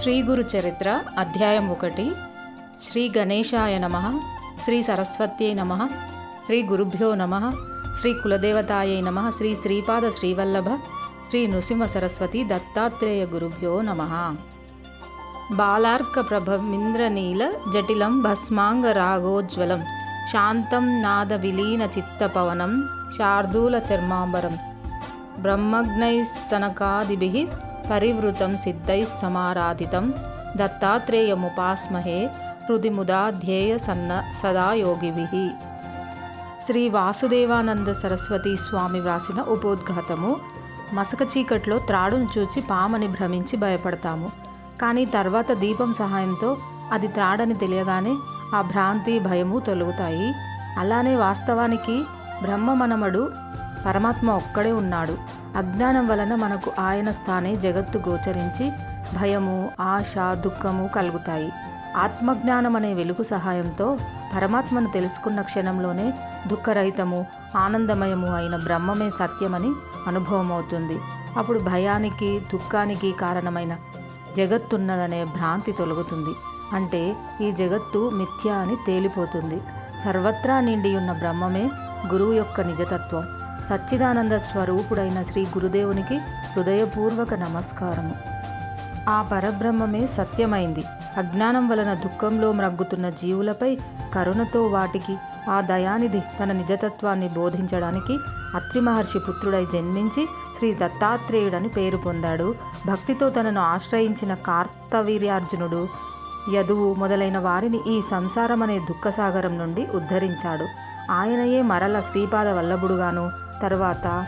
శ్రీ గురు చరిత్ర అధ్యాయం ఒకటి. శ్రీ గణేశాయ నమ శ్రీ సరస్వత్యై నమ శ్రీ గురుభ్యో నమ శ్రీ కులదేవతాయై నమ శ్రీ శ్రీపాద శ్రీవల్లభ శ్రీ నృసింహ సరస్వతి దత్తాత్రేయ గురుభ్యో నమ. బాలార్క ప్రభమింద్రనీల జటిలం భస్మాంగ రాగోజ్వలం శాంతం నాద విలీన చిత్తపవనం శార్దూల చర్మాంబరం బ్రహ్మజ్ఞైः సనకాదిభిः పరివృతం సిద్ధై సమారాధితం దత్తాత్రేయముపాస్మహే హృది ముదా ధ్యేయ సన్న సదా శ్రీ వాసుదేవానంద సరస్వతి స్వామి వ్రాసిన ఉపోద్ఘాతము. మసక చీకట్లో త్రాడును చూచి పామని భ్రమించి భయపడతాము. కానీ తర్వాత దీపం సహాయంతో అది త్రాడని తెలియగానే ఆ భ్రాంతి భయము తొలుగుతాయి. అలానే వాస్తవానికి బ్రహ్మమనమడు పరమాత్మ ఒక్కడే ఉన్నాడు. అజ్ఞానం వలన మనకు ఆయన స్థానే జగత్తు గోచరించి భయము ఆశ దుఃఖము కలుగుతాయి. ఆత్మజ్ఞానం అనే వెలుగు సహాయంతో పరమాత్మను తెలుసుకున్న క్షణంలోనే దుఃఖరహితము ఆనందమయము అయిన బ్రహ్మమే సత్యమని అనుభవమవుతుంది. అప్పుడు భయానికి దుఃఖానికి కారణమైన జగత్తున్నదనే భ్రాంతి తొలగుతుంది. అంటే ఈ జగత్తు మిథ్య అని తేలిపోతుంది. సర్వత్రా నిండి ఉన్న బ్రహ్మమే గురువు యొక్క నిజతత్వం. సచ్చిదానంద స్వరూపుడైన శ్రీ గురుదేవునికి హృదయపూర్వక నమస్కారము. ఆ పరబ్రహ్మమే సత్యమైంది. అజ్ఞానం వలన దుఃఖంలో మ్రగ్గుతున్న జీవులపై కరుణతో వాటికి ఆ దయానిధి తన నిజతత్వాన్ని బోధించడానికి అత్రి మహర్షి పుత్రుడై జన్మించి శ్రీ దత్తాత్రేయుడని పేరు పొందాడు. భక్తితో తనను ఆశ్రయించిన కార్తవీర్యార్జునుడు యదువు మొదలైన వారిని ఈ సంసారం అనే దుఃఖసాగరం నుండి ఉద్ధరించాడు. ఆయనయే మరల శ్రీపాద వల్లభుడుగాను తరువాత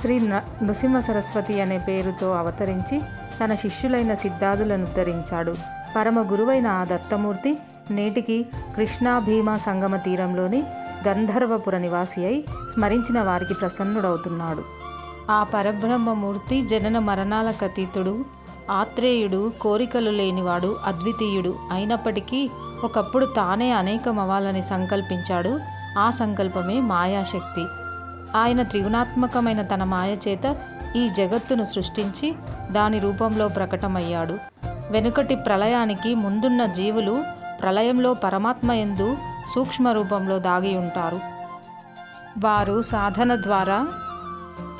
శ్రీ న- నృసింహ సరస్వతి అనే పేరుతో అవతరించి తన శిష్యులైన సిద్ధాదులను ఉద్ధరించాడు. పరమ గురువైన ఆ దత్తమూర్తి నేటికి కృష్ణా భీమా సంగమ తీరంలోని గంధర్వపుర నివాసి అయి స్మరించిన వారికి ప్రసన్నుడవుతున్నాడు. ఆ పరబ్రహ్మమూర్తి జనన మరణాలకు అతీతుడు ఆత్రేయుడు కోరికలు లేనివాడు అద్వితీయుడు అయినప్పటికీ ఒకప్పుడు తానే అనేకమవ్వాలని సంకల్పించాడు. ఆ సంకల్పమే మాయాశక్తి. ఆయన త్రిగుణాత్మకమైన తన మాయ చేత ఈ జగత్తును సృష్టించి దాని రూపంలో ప్రకటమయ్యాడు. వెనుకటి ప్రళయానికి ముందున్న జీవులు ప్రళయంలో పరమాత్మ ఎందు సూక్ష్మ రూపంలో దాగి ఉంటారు వారు సాధన ద్వారా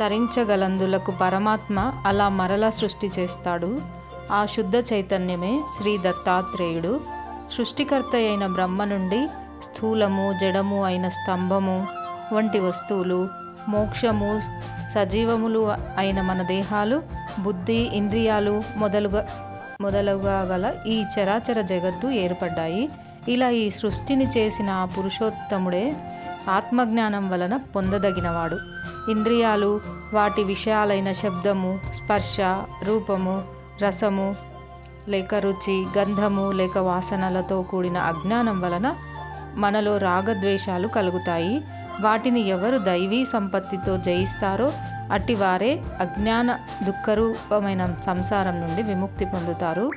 తరించగలందులకు పరమాత్మ అలా మరలా సృష్టి చేస్తాడు. ఆ శుద్ధ చైతన్యమే శ్రీ దత్తాత్రేయుడు. సృష్టికర్త అయిన బ్రహ్మ నుండి స్థూలము జడము అయిన స్తంభము వంటి వస్తువులు మోక్షము సజీవములు అయిన మన దేహాలు బుద్ధి ఇంద్రియాలు మొదలుగా మొదలుగా గల ఈ చరాచర జగత్తు ఏర్పడ్డాయి. ఇలా ఈ సృష్టిని చేసిన ఆ పురుషోత్తముడే ఆత్మజ్ఞానం వలన పొందదగినవాడు. ఇంద్రియాలు వాటి విషయాలైన శబ్దము స్పర్శ రూపము రసము లేక రుచి గంధము లేక వాసనలతో కూడిన అజ్ఞానం వలన మనలో రాగద్వేషాలు కలుగుతాయి. వాటిని ఎవరు దైవీ సంపత్తితో జయిస్తారో అట్టివారే అజ్ఞాన దుఃఖరూపమైన సంసారం నుండి విముక్తి పొందుతారు.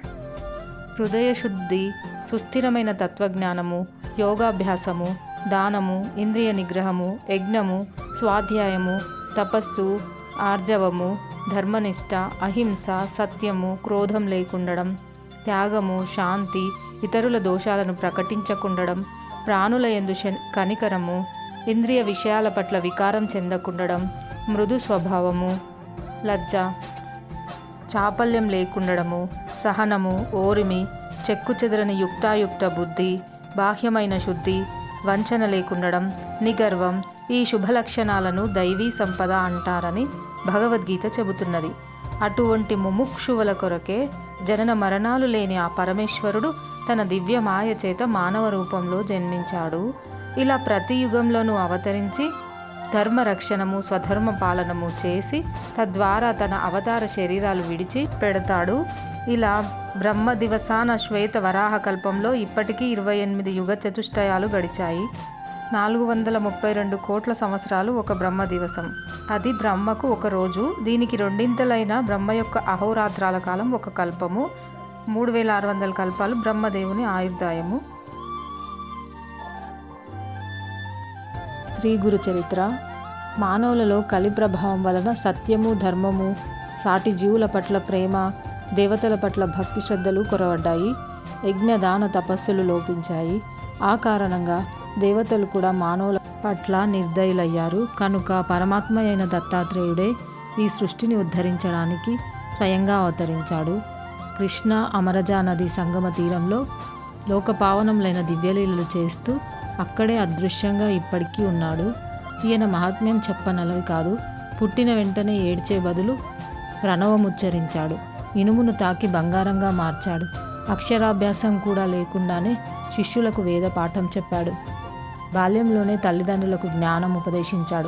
హృదయశుద్ధి సుస్థిరమైన తత్వజ్ఞానము యోగాభ్యాసము దానము ఇంద్రియ నిగ్రహము యజ్ఞము స్వాధ్యాయము తపస్సు ఆర్జవము ధర్మనిష్ట అహింస సత్యము క్రోధం లేకుండడం త్యాగము శాంతి ఇతరుల దోషాలను ప్రకటించకుండడం ప్రాణుల ఎందు శ- కనికరము ఇంద్రియ విషయాల పట్ల వికారం చెందకుండడం మృదు స్వభావము లజ్జ చాపల్యం లేకుండడము సహనము ఓరిమి చెక్కు చెదరని యుక్తాయుక్త బుద్ధి బాహ్యమైన శుద్ధి వంచన లేకుండడం నిగర్వం ఈ శుభ లక్షణాలను దైవీ సంపద అంటారని భగవద్గీత చెబుతున్నది. అటువంటి ముముక్షువుల కొరకే జనన మరణాలు లేని ఆ పరమేశ్వరుడు తన దివ్య మాయ చేత మానవ రూపంలో జన్మించాడు. ఇలా ప్రతి యుగంలోనూ అవతరించి ధర్మ రక్షణము స్వధర్మ పాలనము చేసి తద్వారా తన అవతార శరీరాలు విడిచి పెడతాడు. ఇలా బ్రహ్మ దివసాన శ్వేత వరాహ కల్పంలో ఇప్పటికీ ఇరవై ఎనిమిది యుగ చతుష్టయాలు గడిచాయి. నాలుగు వందల ముప్పై రెండు కోట్ల సంవత్సరాలు ఒక బ్రహ్మ దివసం. అది బ్రహ్మకు ఒక రోజు దీనికి రెండింతలైన బ్రహ్మ యొక్క అహోరాత్రాల కాలం ఒక కల్పము. మూడు వేల ఆరు వందల కల్పాలు బ్రహ్మదేవుని ఆయుర్దాయము. శ్రీ గురు చరిత్ర. మానవులలో కలి ప్రభావం వలన సత్యము ధర్మము సాటి జీవుల పట్ల ప్రేమ దేవతల పట్ల భక్తి శ్రద్ధలు కొరవడ్డాయి. యజ్ఞదాన తపస్సులు లోపించాయి. ఆ కారణంగా దేవతలు కూడా మానవుల పట్ల నిర్దయులయ్యారు. కనుక పరమాత్మ అయిన దత్తాత్రేయుడే ఈ సృష్టిని ఉద్ధరించడానికి స్వయంగా అవతరించాడు. కృష్ణ అమరజా నది సంగమ తీరంలో లోకపావనములైన దివ్యలీలలు చేస్తూ అక్కడే అదృశ్యంగా ఇప్పటికీ ఉన్నాడు. ఈయన మహాత్మ్యం చెప్పనలవి కాదు. పుట్టిన వెంటనే ఏడ్చే బదులు ప్రణవముచ్చరించాడు. ఇనుమును తాకి బంగారంగా మార్చాడు. అక్షరాభ్యాసం కూడా లేకుండానే శిష్యులకు వేద పాఠం చెప్పాడు. బాల్యంలోనే తల్లిదండ్రులకు జ్ఞానం ఉపదేశించాడు.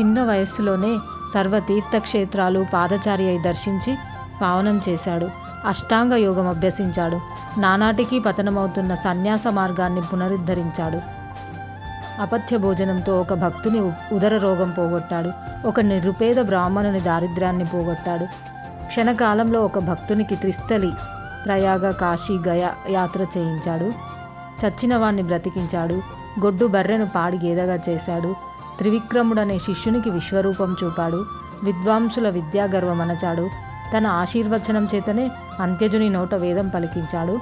చిన్న వయస్సులోనే సర్వ తీర్థక్షేత్రాలు పాదచారి అయి దర్శించి పావనం చేశాడు. అష్టాంగ యోగం అభ్యసించాడు. నానాటికి పతనమవుతున్న సన్యాస మార్గాన్ని పునరుద్ధరించాడు. అపథ్య భోజనంతో ఒక భక్తుని ఉ- ఉదర రోగం పోగొట్టాడు. ఒక నిరుపేద బ్రాహ్మణుని దారిద్ర్యాన్ని పోగొట్టాడు. క్షణకాలంలో ఒక భక్తునికి త్రిస్థలి ప్రయాగ కాశీ గయ యాత్ర చేయించాడు. చచ్చిన వాణ్ణి బ్రతికించాడు. గొడ్డు బర్రెను పాడి గేదగా చేశాడు. త్రివిక్రముడనే శిష్యునికి విశ్వరూపం చూపాడు. విద్వాంసుల విద్యాగర్వమనచాడు తన ఆశీర్వచనం చేతనే అంత్యజుని నోట వేదం పలికించాడు.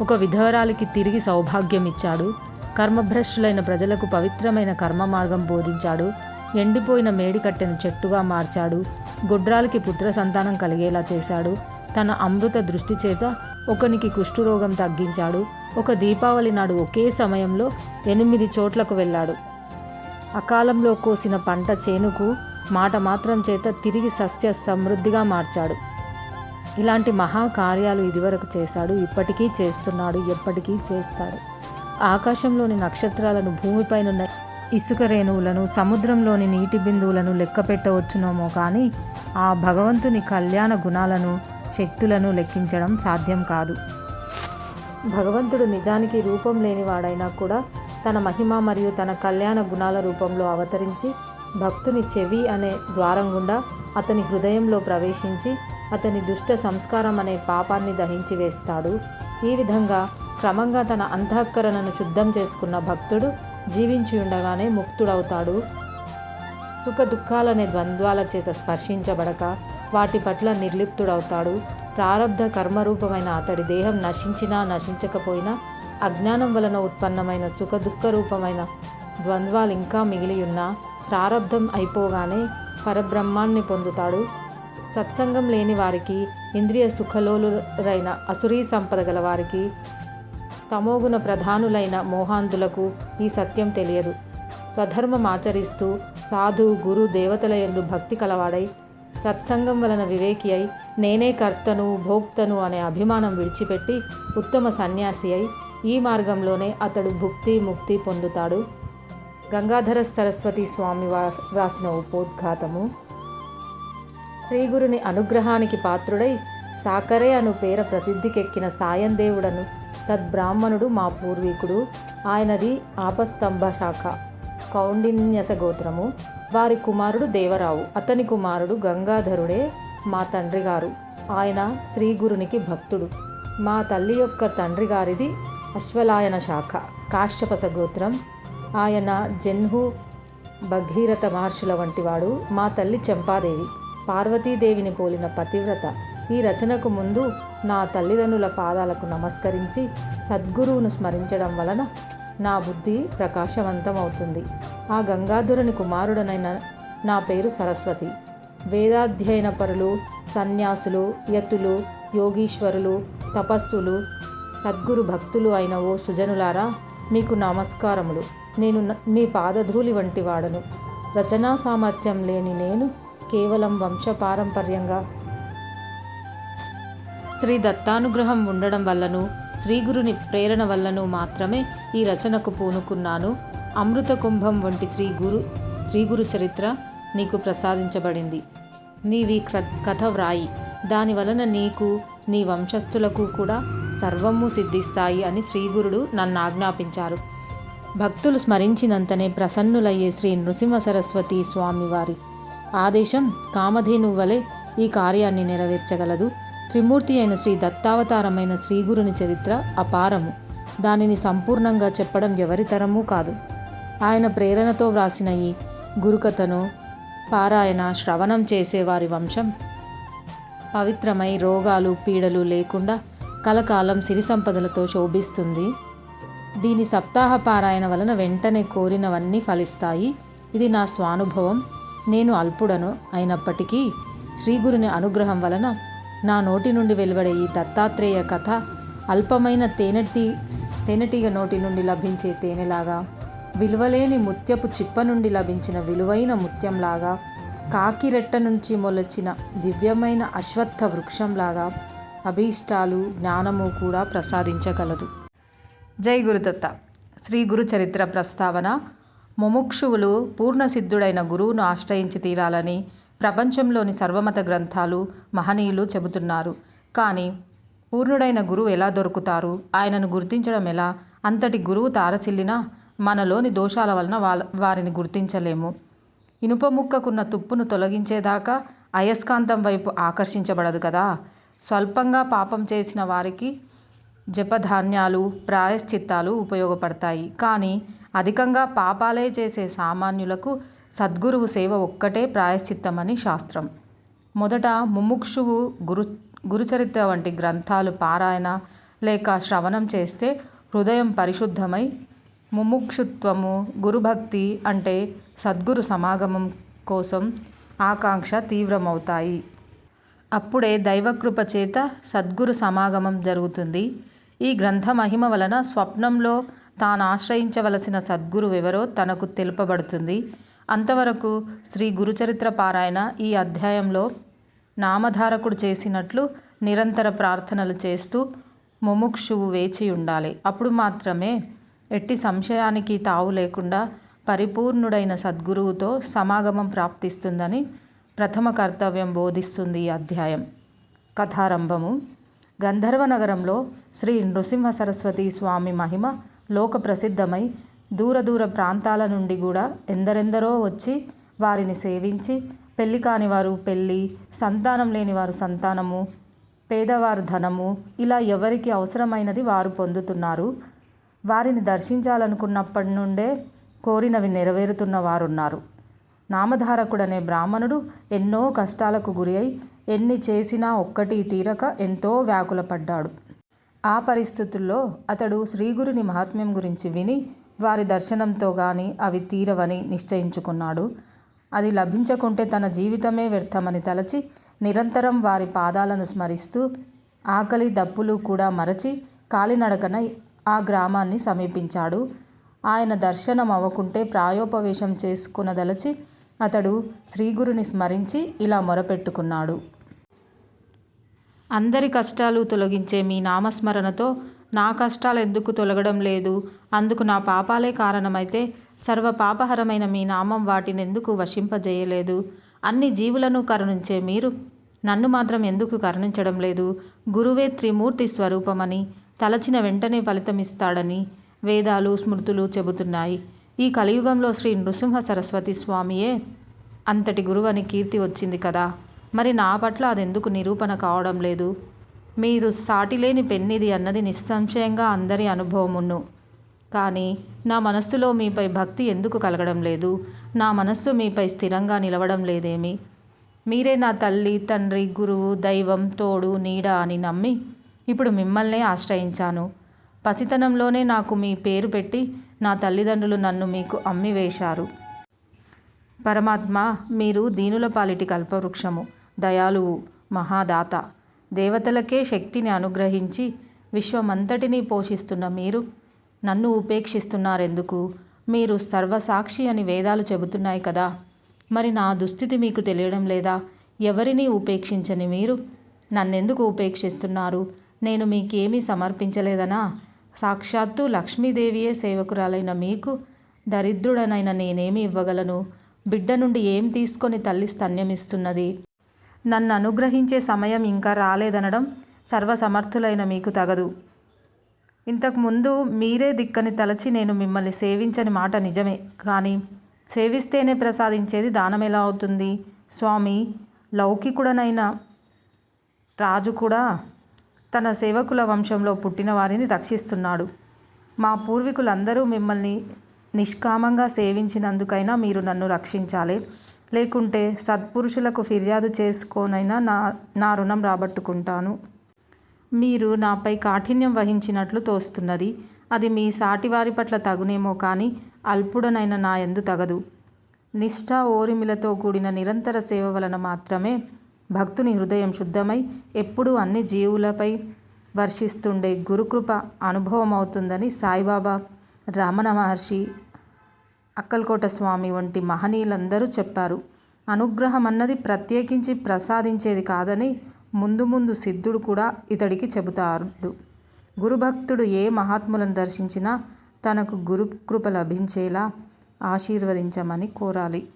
ఒక విధవరాలికి తిరిగి సౌభాగ్యం ఇచ్చాడు కర్మభ్రష్టులైన ప్రజలకు పవిత్రమైన కర్మ మార్గం బోధించాడు. ఎండిపోయిన మేడికట్టెను చెట్టుగా మార్చాడు. గుడ్రాలకి పుత్ర సంతానం కలిగేలా చేశాడు. తన అమృత దృష్టి చేత ఒకనికి కుష్ఠురోగం తగ్గించాడు. ఒక దీపావళి నాడు ఒకే సమయంలో ఎనిమిది చోట్లకు వెళ్ళాడు. అకాలంలో కోసిన పంట చేనుకు మాట మాత్రం చేత తిరిగి సస్య సమృద్ధిగా మార్చాడు. ఇలాంటి మహా కార్యాలు ఇదివరకు చేశాడు ఇప్పటికీ చేస్తున్నాడు ఎప్పటికీ చేస్తాడు. ఆకాశంలోని నక్షత్రాలను భూమిపైనున్న ఇసుక రేణువులను సముద్రంలోని నీటి బిందువులను లెక్క పెట్టవచ్చునేమో కానీ ఆ భగవంతుని కళ్యాణ గుణాలను శక్తులను లెక్కించడం సాధ్యం కాదు. భగవంతుడు నిజానికి రూపం లేనివాడైనా కూడా తన మహిమ మరియు తన కళ్యాణ గుణాల రూపంలో అవతరించి భక్తుని చెవి అనే ద్వారం గుండా అతని హృదయంలో ప్రవేశించి అతని దుష్ట సంస్కారం అనే పాపాన్ని దహించి వేస్తాడు. ఈ విధంగా క్రమంగా తన అంతఃకరణను శుద్ధం చేసుకున్న భక్తుడు జీవించి ఉండగానే ముక్తుడవుతాడు. సుఖ దుఃఖాలనే ద్వంద్వాల చేత స్పర్శించబడక వాటి పట్ల నిర్లిప్తుడవుతాడు. ప్రారబ్ధ కర్మరూపమైన అతడి దేహం నశించినా నశించకపోయినా అజ్ఞానం వలన ఉత్పన్నమైన సుఖ దుఃఖ రూపమైన ద్వంద్వాలు ఇంకా మిగిలి ఉన్నా ప్రారబ్ధం అయిపోగానే పరబ్రహ్మాన్ని పొందుతాడు. సత్సంగం లేని వారికి ఇంద్రియ సుఖలోలురైన అసురీ సంపద గల వారికి తమోగుణ ప్రధానులైన మోహాంధులకు ఈ సత్యం తెలియదు. స్వధర్మం ఆచరిస్తూ సాధు గురు దేవతల ఎందు భక్తి కలవాడై సత్సంగం వలన వివేకి అయి నేనే కర్తను భోక్తను అనే అభిమానం విడిచిపెట్టి ఉత్తమ సన్యాసి అయి ఈ మార్గంలోనే అతడు భుక్తి ముక్తి పొందుతాడు. గంగాధర సరస్వతి స్వామి వా- వ్రాసిన ఉపోద్ఘాతము. శ్రీగురుని అనుగ్రహానికి పాత్రుడై సాకరే అను పేర ప్రసిద్ధికెక్కిన సాయందేవుడను సద్బ్రాహ్మణుడు మా పూర్వీకుడు. ఆయనది ఆపస్తంభ శాఖ కౌండిన్యస గోత్రము. వారి కుమారుడు దేవరావు అతని కుమారుడు గంగాధరుడే మా తండ్రి గారు. ఆయన శ్రీగురునికి భక్తుడు. మా తల్లి యొక్క తండ్రి గారిది అశ్వలాయన శాఖ కాశ్యపస గోత్రం. ఆయన జన్హు భగీరథ మహర్షుల వంటివాడు మా తల్లి చంపాదేవి. పార్వతీదేవిని పోలిన పతివ్రత ఈ రచనకు ముందు నా తల్లిదండ్రుల పాదాలకు నమస్కరించి సద్గురువును స్మరించడం వలన నా బుద్ధి ప్రకాశవంతమవుతుంది. ఆ గంగాధరుని కుమారుడనైన నా పేరు సరస్వతి. వేదాధ్యయన పరులు సన్యాసులు యతులు యోగీశ్వరులు తపస్సులు సద్గురు భక్తులు అయిన ఓ సుజనులారా మీకు నమస్కారములు. నేను న- మీ పాదధూళి వంటి వాడను. రచనా సామర్థ్యం లేని నేను కేవలం వంశపారంపర్యంగా శ్రీ దత్తానుగ్రహం ఉండడం వల్లను శ్రీగురుని ప్రేరణ వల్లను మాత్రమే ఈ రచనకు పూనుకున్నాను. అమృత కుంభం వంటి శ్రీ గురు శ్రీగురు చరిత్ర నీకు ప్రసాదించబడింది. నీవి క్ర- కథ వ్రాయి. దాని వలన నీకు నీ వంశస్థులకు కూడా సర్వము సిద్ధిస్తాయి అని శ్రీగురుడు నన్ను ఆజ్ఞాపించారు భక్తులు స్మరించినంతనే ప్రసన్నులయ్యే శ్రీ నృసింహ సరస్వతి స్వామివారి ఆదేశం కామధేను వలె ఈ కార్యాన్ని నెరవేర్చగలదు. త్రిమూర్తి అయిన శ్రీ దత్తావతారమైన శ్రీగురుని చరిత్ర అపారము. దానిని సంపూర్ణంగా చెప్పడం ఎవరితరమూ కాదు. ఆయన ప్రేరణతో వ్రాసిన ఈ గురుకథను పారాయణ శ్రవణం చేసేవారి వంశం పవిత్రమై రోగాలు పీడలు లేకుండా కలకాలం సిరి సంపదలతో శోభిస్తుంది. దీని సప్తాహ పారాయణ వలన వెంటనే కోరినవన్నీ ఫలిస్తాయి. ఇది నా స్వానుభవం. నేను అల్పుడను అయినప్పటికీ శ్రీగురుని అనుగ్రహం వలన నా నోటి నుండి వెలువడే ఈ దత్తాత్రేయ కథ అల్పమైన తేనెటి తేనెటీగ నోటి నుండి లభించే తేనెలాగా విలువలేని ముత్యపు చిప్ప నుండి లభించిన విలువైన ముత్యంలాగా కాకిరెట్ట నుంచి మొలచిన దివ్యమైన అశ్వత్థ వృక్షంలాగా అభీష్టాలు జ్ఞానము కూడా ప్రసాదించగలదు. జై గురుదత్త శ్రీ గురు చరిత్ర ప్రస్తావన ముముక్షువులు పూర్ణసిద్ధుడైన గురువును ఆశ్రయించి తీరాలని ప్రపంచంలోని సర్వమత గ్రంథాలు మహనీయులు చెబుతున్నారు. కానీ పూర్ణుడైన గురువు ఎలా దొరుకుతారు? ఆయనను గుర్తించడం ఎలా? అంతటి గురువు తారసిల్లినా మనలోని దోషాల వలన వాళ్ళ వారిని గుర్తించలేము. ఇనుప ముక్కకున్న తుప్పును తొలగించేదాకా అయస్కాంతం వైపు ఆకర్షించబడదు కదా? స్వల్పంగా పాపం చేసిన వారికి జపధాన్యాలు ప్రాయశ్చిత్తాలు ఉపయోగపడతాయి. కానీ అధికంగా పాపాలే చేసే సామాన్యులకు సద్గురువు సేవ ఒక్కటే ప్రాయశ్చిత్తమని శాస్త్రం. మొదట ముముక్షువు గురు గురుచరిత్ర వంటి గ్రంథాలు పారాయణ లేక శ్రవణం చేస్తే హృదయం పరిశుద్ధమై ముముక్షుత్వము గురుభక్తి అంటే సద్గురు సమాగమం కోసం ఆకాంక్ష తీవ్రమవుతాయి. అప్పుడే దైవకృప చేత సద్గురు సమాగమం జరుగుతుంది. ఈ గ్రంథ మహిమ వలన స్వప్నంలో తాను ఆశ్రయించవలసిన సద్గురువెవరో తనకు తెలుపబడుతుంది. అంతవరకు శ్రీ గురుచరిత్ర పారాయణ ఈ అధ్యాయంలో నామధారకుడు చేసినట్లు నిరంతర ప్రార్థనలు చేస్తూ ముముక్షువు వేచి ఉండాలి. అప్పుడు మాత్రమే ఎట్టి సంశయానికి తావు లేకుండా పరిపూర్ణుడైన సద్గురువుతో సమాగమం ప్రాప్తిస్తుందని ప్రథమ కర్తవ్యం బోధిస్తుంది ఈ అధ్యాయం. కథారంభము. గంధర్వ నగరంలో శ్రీ నృసింహ సరస్వతి స్వామి మహిమ లోక ప్రసిద్ధమై దూర దూర ప్రాంతాల నుండి కూడా ఎందరెందరో వచ్చి వారిని సేవించి పెళ్ళి కాని వారు పెళ్ళి సంతానం లేని వారు సంతానము పేదవారు ధనము ఇలా ఎవరికి అవసరమైనది వారు పొందుతున్నారు. వారిని దర్శించాలనుకున్నప్పటి నుండే కోరినవి నెరవేరుతున్న వారున్నారు. నామధారకుడనే బ్రాహ్మణుడు ఎన్నో కష్టాలకు గురి అయి ఎన్ని చేసినా ఒక్కటి తీరక ఎంతో వ్యాకులపడ్డాడు. ఆ పరిస్థితుల్లో అతడు శ్రీగురుని మహాత్మ్యం గురించి విని వారి దర్శనంతో గాని అవి తీరవని నిశ్చయించుకున్నాడు. అది లభించకుంటే తన జీవితమే వ్యర్థమని తలచి నిరంతరం వారి పాదాలను స్మరిస్తూ ఆకలి దప్పులు కూడా మరచి కాలినడకన ఆ గ్రామాన్ని సమీపించాడు. ఆయన దర్శనం అవ్వకుంటే ప్రాయోపవేశం చేసుకునదలచి అతడు శ్రీగురుని స్మరించి ఇలా మొరపెట్టుకున్నాడు. అందరి కష్టాలు తొలగించే మీ నామస్మరణతో నా కష్టాలు ఎందుకు తొలగడం లేదు? అందుకు నా పాపాలే కారణమైతే సర్వ పాపహరమైన మీ నామం వాటిని ఎందుకు వశింపజేయలేదు? అన్ని జీవులను కరుణించే మీరు నన్ను మాత్రం ఎందుకు కరుణించడం లేదు? గురువే త్రిమూర్తి స్వరూపమని తలచిన వెంటనే ఫలితమిస్తాడని వేదాలు స్మృతులు చెబుతున్నాయి. ఈ కలియుగంలో శ్రీ నృసింహ సరస్వతి స్వామియే అంతటి గురువని కీర్తి వచ్చింది కదా? మరి నా పట్ల అదెందుకు నిరూపణ కావడం లేదు? మీరు సాటిలేని పెన్నిది అన్నది నిస్సంశయంగా అందరి అనుభవమును. కానీ నా మనస్సులో మీపై భక్తి ఎందుకు కలగడం లేదు? నా మనస్సు మీపై స్థిరంగా నిలవడం లేదేమి? మీరే నా తల్లి తండ్రి గురువు దైవం తోడు నీడ అని నమ్మి ఇప్పుడు మిమ్మల్నే ఆశ్రయించాను. పసితనంలోనే నాకు మీ పేరు పెట్టి నా తల్లిదండ్రులు నన్ను మీకు అమ్మి వేశారు పరమాత్మ మీరు దీనుల పాలిటి కల్పవృక్షము. దయాలువు మహాదాత. దేవతలకే శక్తిని అనుగ్రహించి విశ్వమంతటినీ పోషిస్తున్న మీరు నన్ను ఉపేక్షిస్తున్నారెందుకు? మీరు సర్వసాక్షి అని వేదాలు చెబుతున్నాయి కదా. మరి నా దుస్థితి మీకు తెలియడం లేదా? ఎవరిని ఉపేక్షించని మీరు? నన్నెందుకు ఉపేక్షిస్తున్నారు? నేను మీకేమీ సమర్పించలేదనా? సాక్షాత్తు లక్ష్మీదేవియే సేవకురాలైన మీకు దరిద్రుడనైన నేనేమి ఇవ్వగలను? బిడ్డ నుండి ఏం తీసుకొని తల్లి స్తన్యమిస్తున్నది? నన్ను అనుగ్రహించే సమయం ఇంకా రాలేదనడం సర్వసమర్థులైన మీకు తగదు. ఇంతకుముందు మీరే దిక్కని తలచి నేను మిమ్మల్ని సేవించని మాట నిజమే. కానీ సేవిస్తేనే ప్రసాదించేది దానం ఎలా అవుతుంది? స్వామి లౌకికుడనైన రాజు కూడా తన సేవకుల వంశంలో పుట్టిన వారిని రక్షిస్తున్నాడు. మా పూర్వీకులందరూ మిమ్మల్ని నిష్కామంగా సేవించినందుకైనా మీరు నన్ను రక్షించాలి. లేకుంటే సత్పురుషులకు ఫిర్యాదు చేసుకోనైనా నా నా రుణం రాబట్టుకుంటాను. మీరు నాపై కాఠిన్యం వహించినట్లు తోస్తున్నది. అది మీ సాటివారి పట్ల తగునేమో కానీ అల్పుడనైన నా ఎందు తగదు. నిష్ఠా ఓరిమిలతో కూడిన నిరంతర సేవ వలన మాత్రమే భక్తుని హృదయం శుద్ధమై ఎప్పుడూ అన్ని జీవులపై వర్షిస్తుండే గురుకృప అనుభవం అవుతుందని సాయిబాబా రమణ మహర్షి అక్కల్కోట స్వామి వంటి మహనీయులందరూ చెప్పారు అనుగ్రహం అన్నది ప్రత్యేకించి ప్రసాదించేది కాదని ముందు ముందు సిద్ధుడు కూడా ఇతడికి చెబుతాడు. గురుభక్తుడు ఏ మహాత్ములను దర్శించినా తనకు గురు కృప లభించేలా ఆశీర్వదించమని కోరాలి.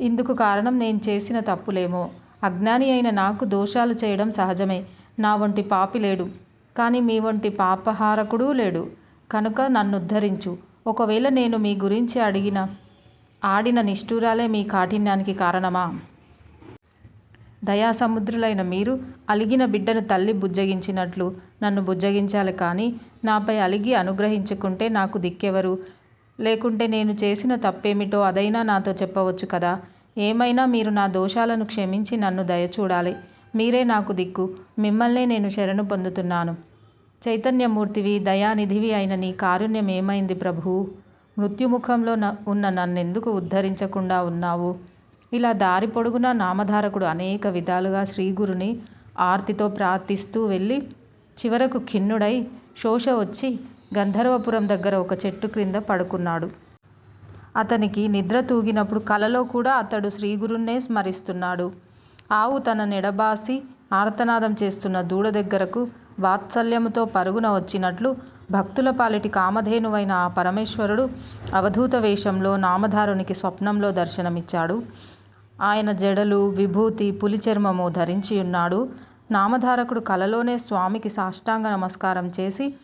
ఇందుకు కారణం నేను చేసిన తప్పులేమో. అజ్ఞాని అయిన నాకు దోషాలు చేయడం సహజమే. నా వంటి పాపి లేడు. కానీ మీ వంటి పాపహారకుడూ లేడు. కనుక నన్ను ఉద్ధరించు. ఒకవేళ నేను మీ గురించి అడిగిన ఆడిన నిష్ఠూరాలే మీ కాఠిన్యానికి కారణమా? దయాసముద్రులైన మీరు అలిగిన బిడ్డను తల్లి బుజ్జగించినట్లు నన్ను బుజ్జగించాలి కానీ నాపై అలిగి అనుగ్రహించుకుంటే నాకు దిక్కెవరు? లేకుంటే నేను చేసిన తప్పేమిటో అదైనా నాతో చెప్పవచ్చు కదా? ఏమైనా మీరు నా దోషాలను క్షమించి నన్ను దయచూడాలి. మీరే నాకు దిక్కు. మిమ్మల్నే నేను శరణు పొందుతున్నాను. చైతన్యమూర్తివి దయానిధివి అయిన నీ కారుణ్యం ఏమైంది ప్రభు? మృత్యుముఖంలో ఉన్న నన్నెందుకు ఉద్ధరించకుండా ఉన్నావు? ఇలా దారి పొడుగునా నామధారకుడు అనేక విధాలుగా శ్రీగురుని ఆర్తితో ప్రార్థిస్తూ వెళ్ళి చివరకు ఖిన్నుడై శోష వచ్చి గంధర్వపురం దగ్గర ఒక చెట్టు క్రింద పడుకున్నాడు. అతనికి నిద్ర తూగినప్పుడు కలలో కూడా అతడు శ్రీగురున్నే స్మరిస్తున్నాడు. ఆవు తన నెడబాసి ఆర్తనాదం చేస్తున్న దూడ దగ్గరకు వాత్సల్యముతో పరుగున వచ్చినట్లు భక్తుల పాలిటి కామధేనువైన ఆ పరమేశ్వరుడు అవధూత వేషంలో నామధారునికి స్వప్నంలో దర్శనమిచ్చాడు. ఆయన జడలు విభూతి పులి చర్మము ధరించి ఉన్నాడు నామధారకుడు కలలోనే స్వామికి సాష్టాంగ నమస్కారం చేసి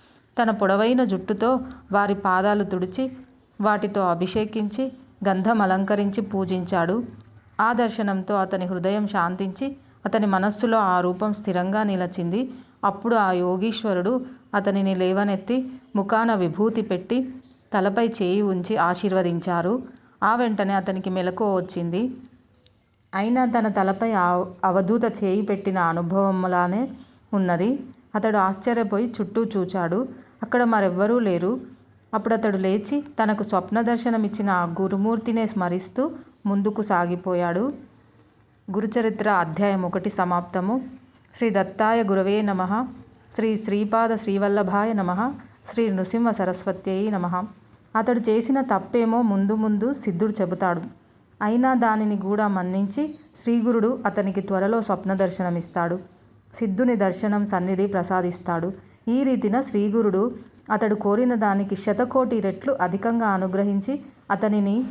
తన పొడవైన జుట్టుతో వారి పాదాలు తుడిచి వాటితో అభిషేకించి గంధం అలంకరించి పూజించాడు. ఆ దర్శనంతో అతని హృదయం శాంతించి అతని మనస్సులో ఆ రూపం స్థిరంగా నిలచింది. అప్పుడు ఆ యోగీశ్వరుడు అతనిని లేవనెత్తి ముఖాన విభూతి పెట్టి తలపై చేయి ఉంచి ఆశీర్వదించారు. ఆ వెంటనే అతనికి మెలకువ వచ్చింది. అయినా తన తలపై అవధూత చేయి పెట్టిన అనుభవంలానే ఉన్నది. అతడు ఆశ్చర్యపోయి చుట్టూ చూచాడు. అక్కడ మరెవ్వరూ లేరు. అప్పుడు అతడు లేచి తనకు స్వప్న దర్శనమిచ్చిన ఆ గురుమూర్తినే స్మరిస్తూ ముందుకు సాగిపోయాడు. గురుచరిత్ర అధ్యాయం ఒకటి సమాప్తము. శ్రీ దత్తాయ గురవే నమ. శ్రీ శ్రీపాద శ్రీవల్లభాయ నమ. శ్రీ నృసింహ సరస్వత్యై నమ. అతడు చేసిన తప్పేమో ముందు ముందు సిద్ధుడు చెబుతాడు. అయినా దానిని కూడా మన్నించి శ్రీగురుడు అతనికి త్వరలో స్వప్న దర్శనమిస్తాడు సిద్ధుని దర్శనం సన్నిధి ప్రసాదిస్తాడు. ఈ రీతిన శ్రీగురుడు అతడు కోరిన దానికి శతకోటి రెట్లు అధికంగా అనుగ్రహించి అతనిని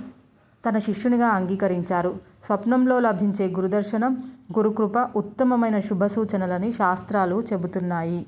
తన శిష్యునిగా అంగీకరించారు. స్వప్నంలో లభించే గురుదర్శనం గురుకృప ఉత్తమమైన శుభ సూచనలని శాస్త్రాలు చెబుతున్నాయి.